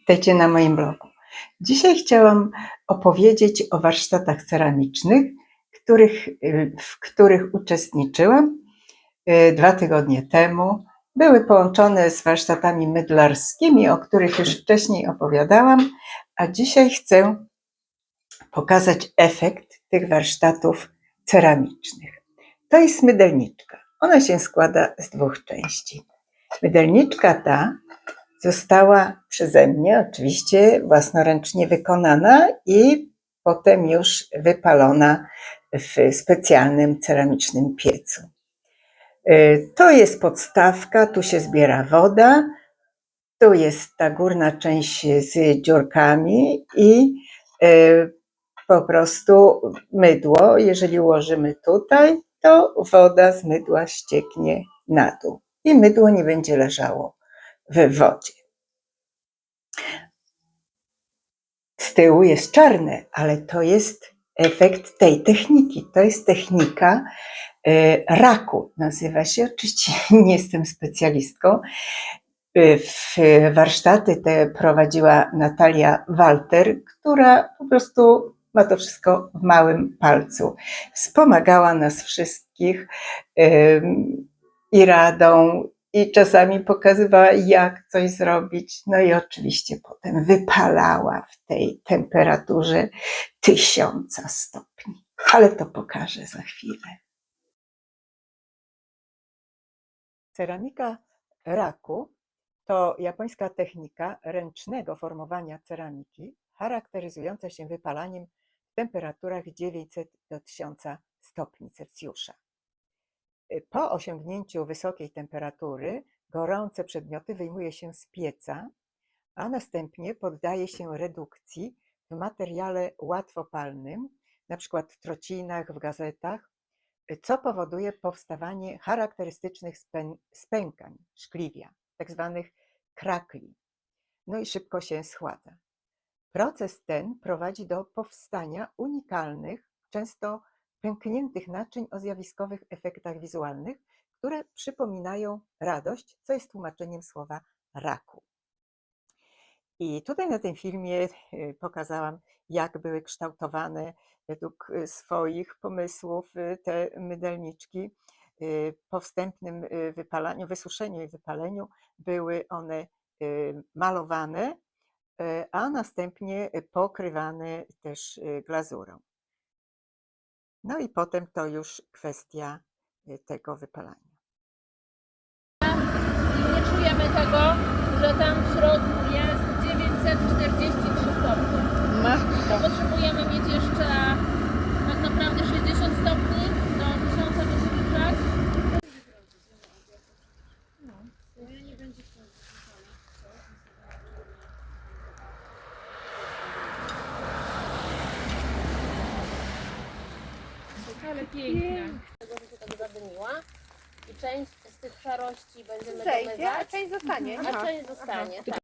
Witajcie na moim blogu. Dzisiaj chciałam opowiedzieć o warsztatach ceramicznych, których, w których uczestniczyłam y, dwa tygodnie temu. Były połączone z warsztatami mydlarskimi, o których już wcześniej opowiadałam, a dzisiaj chcę pokazać efekt tych warsztatów ceramicznych. To jest mydelniczka. Ona się składa z dwóch części. Mydelniczka ta została przeze mnie oczywiście własnoręcznie wykonana i potem już wypalona w specjalnym ceramicznym piecu. Y, To jest podstawka, tu się zbiera woda, tu jest ta górna część z dziurkami i y, po prostu mydło. Jeżeli ułożymy tutaj, to woda z mydła ścieknie na dół i mydło nie będzie leżało w wodzie. Z tyłu jest czarne, ale to jest efekt tej techniki. To jest technika e, raku, nazywa się. Oczywiście nie jestem specjalistką. E, W warsztaty te prowadziła Natalia Walter, która po prostu ma to wszystko w małym palcu. Wspomagała nas wszystkich i radą, i czasami pokazywała, jak coś zrobić. No i oczywiście potem wypalała w tej temperaturze tysiąca stopni. Ale to pokażę za chwilę. Ceramika raku to japońska technika ręcznego formowania ceramiki, charakteryzująca się wypalaniem w temperaturach 900 do 1000 stopni Celsjusza. Po osiągnięciu wysokiej temperatury gorące przedmioty wyjmuje się z pieca, a następnie poddaje się redukcji w materiale łatwopalnym, przykład w trocinach, w gazetach, co powoduje powstawanie charakterystycznych spę- spękań, szkliwia, tak zwanych krakli. No i szybko się schładza. Proces ten prowadzi do powstania unikalnych, często pękniętych naczyń o zjawiskowych efektach wizualnych, które przypominają radość, co jest tłumaczeniem słowa raku. I tutaj na tym filmie y, pokazałam, jak były kształtowane według y, swoich pomysłów y, te mydelniczki. Po wstępnym wypalaniu, wysuszeniu i wypaleniu były one malowane, a następnie pokrywane też glazurą. No i potem to już kwestia y, tego wypalania. nie czujemy tego, że tam w środku jest 943 stopnie. To potrzebujemy mieć jeszcze tak naprawdę 60 stopni do 1000 wyświetlać. Ale piękna. Tego, że się tak zadymiła i część z tych szarości będziemy Zejdzie, a domywać, część zostanie. a część zostanie. Tylko